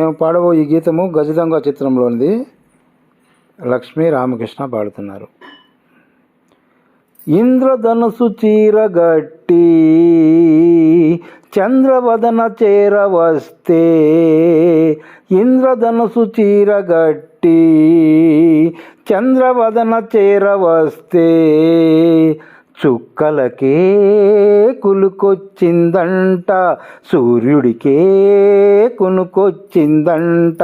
మేము పాడబో ఈ గీతము గజదంగ చిత్రంలోనిది. లక్ష్మీ రామకృష్ణ పాడుతున్నారు. ఇంద్రధనుసు చీరగట్టి చంద్రవదన చేరవస్తే ఇంద్రధనుసు చీరగట్టి చంద్రవదన చేరవస్తే చుక్కలకే కులుకొచ్చిందంట సూర్యుడికే కునుకొచ్చిందంట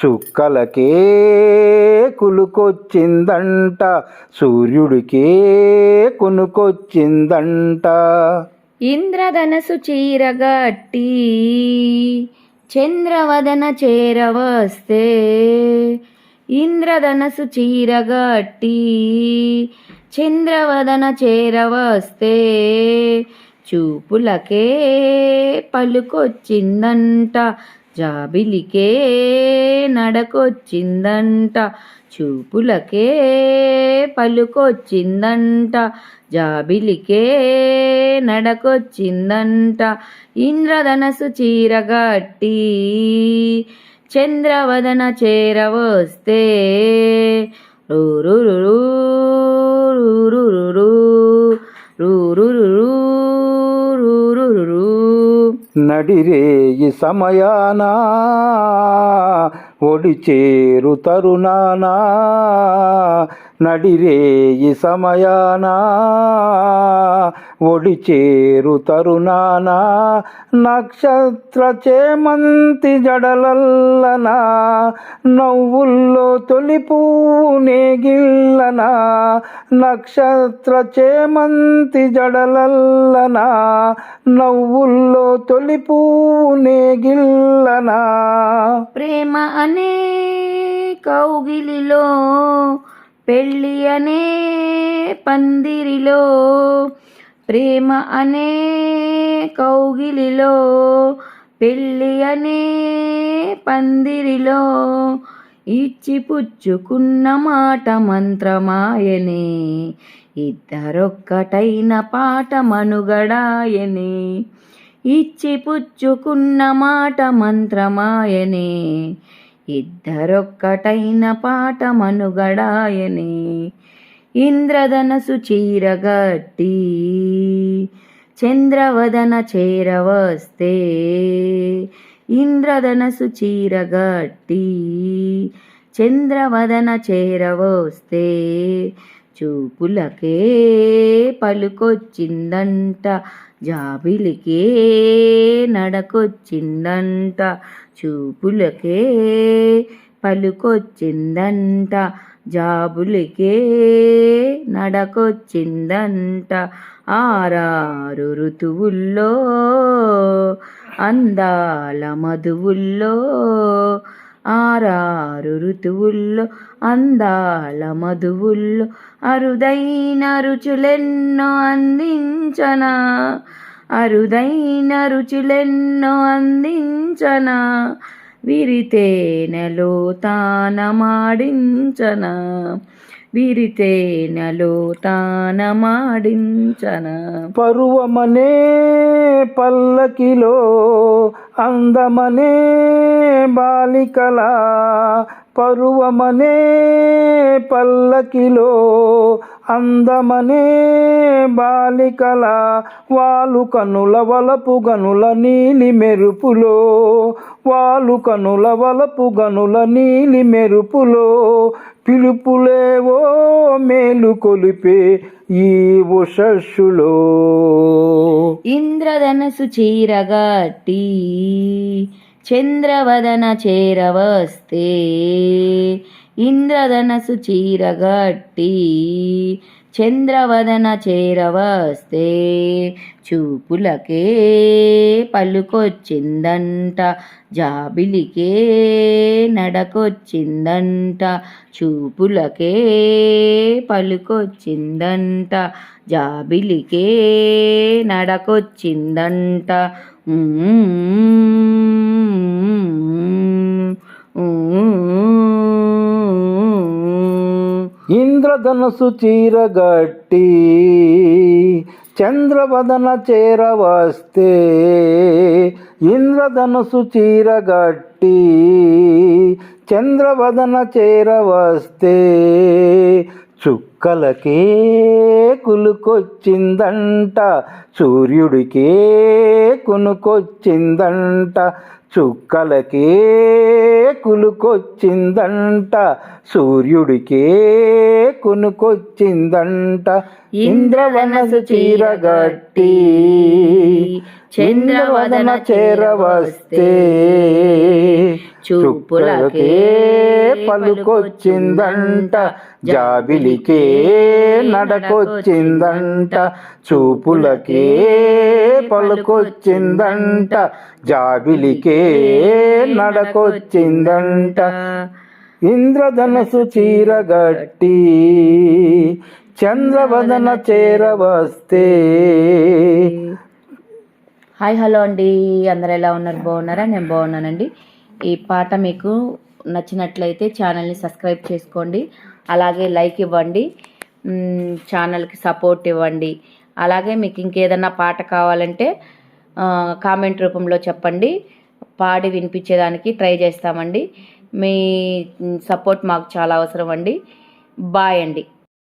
చుక్కలకే కులుకొచ్చిందంట సూర్యుడికే కునుకొచ్చిందంట. ఇంద్రధనసు చీరగట్టి చంద్రవదన చేరవస్తే ఇంద్రధనసు చీరగట్టి చంద్రవదన చేరవస్తే చూపులకే పలుకొచ్చిందంట జాబిలికే నడకొచ్చిందంట చూపులకే పలుకొచ్చిందంట జాబిలికే నడకొచ్చిందంట ఇంద్రధనసు చీరగట్టి చంద్రవదన చేరవస్తే రూరురురు రూరురురు రూరు రూరురురు నడిరేయి సమయాన ఒడి చేరు తరుణానా నడిరేయి సమయాన ఒడిచేరు తరుణానా నక్షత్ర చేమంతి జడలల్లనా నవ్వుల్లో తొలి పువ్వు నేగిల్లనా నక్షత్ర చేమంతి జడలల్లనా నవ్వుల్లో తొలి పువ్వు నేగిల్లనా ప్రేమ అనే కౌగిలిలో పెళ్ళి అనే పందిరిలో ప్రేమ అనే కౌగిలిలో పెళ్ళి అనే పందిరిలో ఇచ్చి పుచ్చుకున్న మాట మంత్రమాయనే ఇద్దరొక్కటైన పాట మనుగడాయనే ఇచ్చి పుచ్చుకున్న మాట మంత్రమాయనే ఇద్దరొక్కటైన పాట మనుగడాయనే ఇంద్రధనసు చీరగట్టి చంద్రవదన చేరవస్తే. ఇంద్రధనసు చీరగట్టి చంద్రవదన చేరవస్తే. చూపులకే పలుకొచ్చిందంట జాబిలికే నడకొచ్చిందంట చూపులకే పలుకొచ్చిందంట జాబులకే నడకొచ్చిందంట. ఆరారు ఋతువుల్లో అందాల మధువుల్లో ఆరారు ఋతువుల్లో అందాల మధువుల్లో అరుదైన రుచులెన్నో అందించనా. అరుదైన రుచులెన్నో అందించనా. విరితేనెలో తానమాడించనా విరితేనలో తానమాడించన. పరువమనే పల్లకిలో అందమనే బాలికల. పరువమనే పల్లకిలో అందమనే బాలికల. వాలు కనుల వలపు గనుల నీలి మెరుపులో వాలు కనుల వలపు గనుల నీలి మెరుపులో పిలుపులేవో మేలు కొలిపే ఈ ఉషస్సులో. ఇంద్రధనసు చీరగట్టి చంద్రవదన చేరవస్తే ఇంద్రధనసు చీరగట్టి చంద్రవదన చేరవస్తే చూపులకే పలుకొచ్చిందంట జాబిలికే నడకొచ్చిందంట చూపులకే పలుకొచ్చిందంట జాబిలికే నడకొచ్చిందంట. ఇంద్రధనసు చీరగట్టి చంద్రవదన చేరవస్తే ఇంద్రధనుసు చీరగట్టి చంద్రవదన చేరవస్తే చుక్కలకే కులుకొచ్చిందంట సూర్యుడికే కునుకొచ్చిందంట చుక్కలకే కులుకొచ్చిందంట సూర్యుడికే కునుకొచ్చిందంట. ఇంద్రవనసు చీరగట్టి చంద్రవదన చేరవస్తే చుప్పులకే పలుకొచ్చిందంట జాబిలికే నడకొచ్చిందంట చూపులకే పలుకొచ్చిందంట జాబిలికే నడకొచ్చిందంట. ఇంద్రధనసు చీరగట్టి చంద్రవదన చేరవస్తే హాయ్ హలో అండి. అందరు ఎలా ఉన్నారు? బాగున్నారా? నేను బాగున్నానండి. ఈ పాట మీకు నచ్చినట్లయితే ఛానల్ని సబ్స్క్రైబ్ చేసుకోండి. అలాగే లైక్ ఇవ్వండి. ఛానల్కి సపోర్ట్ ఇవ్వండి. అలాగే మీకు ఇంకేదన్నా పాట కావాలంటే కామెంట్ రూపంలో చెప్పండి. పాడి వినిపించేదానికి ట్రై చేస్తామండి. మీ సపోర్ట్ మాకు చాలా అవసరం అండి. బాయ్ అండి.